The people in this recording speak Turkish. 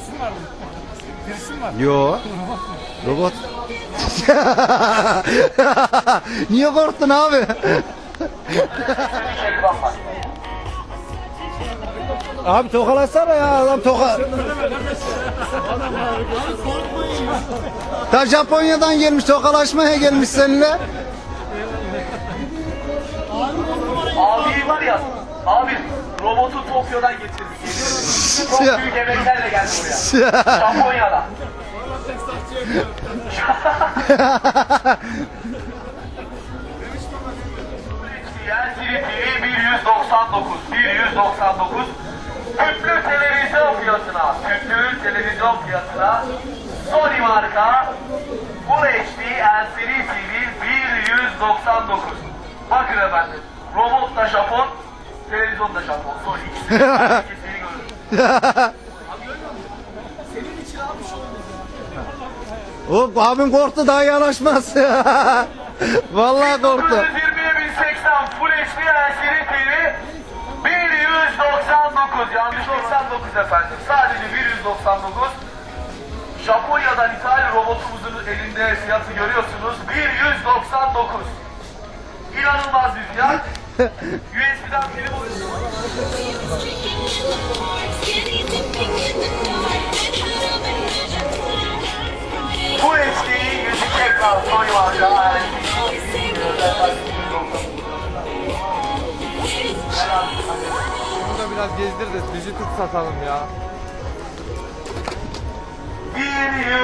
Birisi var mı? Birisi mi var? Yo. Robot. Niye korktun abi? abi tokalasana ya adam toka. Ta Japonya'dan gelmiş tokalaşmaya gelmiş seninle. Abi robotu Tokyo'dan getirmiş. Çok büyük emeklerle geldi buraya. Japonya'dan. TV 1199, 1199. Tüplü televizyon fiyatına, tüplü televizyon fiyatına Sony marka Full HD LCD TV 1199. Bakın efendim, robot da Japon, televizyon da Japon. Sony ikisi de ikisini görün. O abim korktu daha yanaşmaz. Vallahi korktu. 920'ye 1080 Full HD LCD TV 1199 yanlış 89 efendim. Sadece 199. Japonya'dan ithal robotumuzun elinde fiyatı görüyorsunuz. 1199. İnanılmaz bir fiyat. USB'den film Full HD 102 ekran Sony marka Bunu da biraz gezdir de dijital satalım ya. 1100